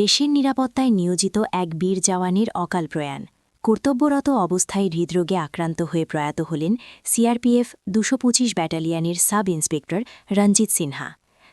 দেশের নিরাপত্তায় নিয়োজিত এক বীর জওয়ানের অকাল প্রয়াণ। কর্তব্যরত অবস্থায় হৃদরোগে আক্রান্ত হয়ে প্রয়াত হলেন সিআরপিএফ দুশো পঁচিশ ব্যাটালিয়নের সাব ইন্সপেক্টর রঞ্জিত সিনহা।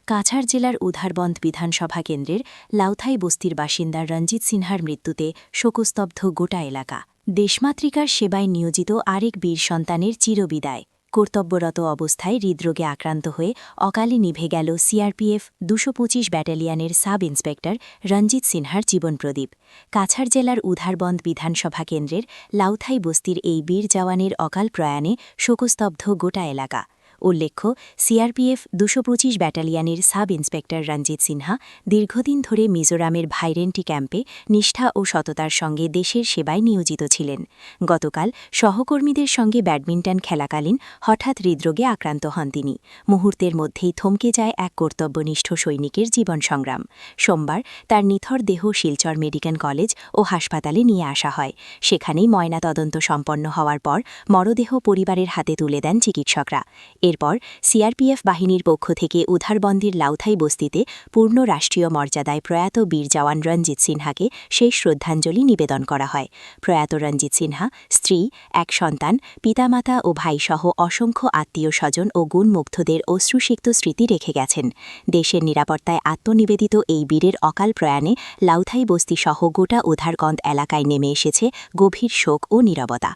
কাছাড় জেলার উধারবন্দ বিধানসভা কেন্দ্রের লাউথাই বস্তির বাসিন্দা রঞ্জিত সিনহার মৃত্যুতে শোকস্তব্ধ গোটা এলাকা। দেশমাতৃকার সেবায় নিয়োজিত আরেক বীর সন্তানের চিরবিদায়। কর্তব্যরত অবস্থায় হৃদরোগে আক্রান্ত হয়ে অকালে নিভে গেল সিআরপিএফ দুশো পঁচিশ ব্যাটালিয়ানের সাব ইন্সপেক্টর রঞ্জিত সিনহার জীবনপ্রদীপ কাছাড় জেলার উধারবন্দ বিধানসভা কেন্দ্রের লাউথাই বস্তির এই বীর জওয়ানের অকাল প্রয়াণে শোকস্তব্ধ গোটা এলাকা। উল্লেখ্য, সিআরপিএফ দুশো পঁচিশ ব্যাটালিয়নের সাব ইন্সপেক্টর রঞ্জিত সিনহা দীর্ঘদিন ধরে মিজোরামের ভাইরেন্টি ক্যাম্পে নিষ্ঠা ও সততার সঙ্গে দেশের সেবায় নিয়োজিত ছিলেন। গতকাল সহকর্মীদের সঙ্গে ব্যাডমিন্টন খেলাকালীন হঠাৎ হৃদরোগে আক্রান্ত হন তিনি। মুহূর্তের মধ্যেই থমকে যায় এক কর্তব্যনিষ্ঠ সৈনিকের জীবন সংগ্রাম সোমবার তার নিথর দেহ শিলচর মেডিকেল কলেজ ও হাসপাতালে নিয়ে আসা হয়। সেখানেই ময়নাতদন্ত সম্পন্ন হওয়ার পর মরদেহ পরিবারের হাতে তুলে দেন চিকিৎসকরা। এরপর সিআরপিএফ বাহিনীর পক্ষ থেকে উধারবন্দির লাউথাই বস্তিতে পূর্ণ রাষ্ট্রীয় মর্যাদায় প্রয়াত বীর জওয়ান রঞ্জিত সিনহাকে শেষ শ্রদ্ধাঞ্জলি নিবেদন করা হয়। প্রয়াত রঞ্জিত সিনহা স্ত্রী, এক সন্তান, পিতামাতা ও ভাইসহ অসংখ্য আত্মীয় স্বজন ও গুণমুগ্ধদের অশ্রুসিক্ত স্মৃতি রেখে গেছেন। দেশের নিরাপত্তায় আত্মনিবেদিত এই বীরের অকাল প্রয়াণে লাউথাই বস্তিসহ গোটা উধারগন্দ এলাকায় নেমে এসেছে গভীর শোক ও নীরবতা।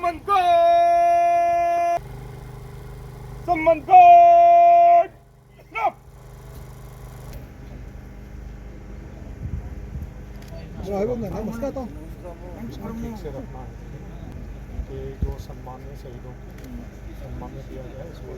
Sammantat! Sammantat! No! ड्राइवर ने नमस्कार तो ठीक से रखना है कि जो सम्मान में शहीदों को सम्मान में दिया जाए इसको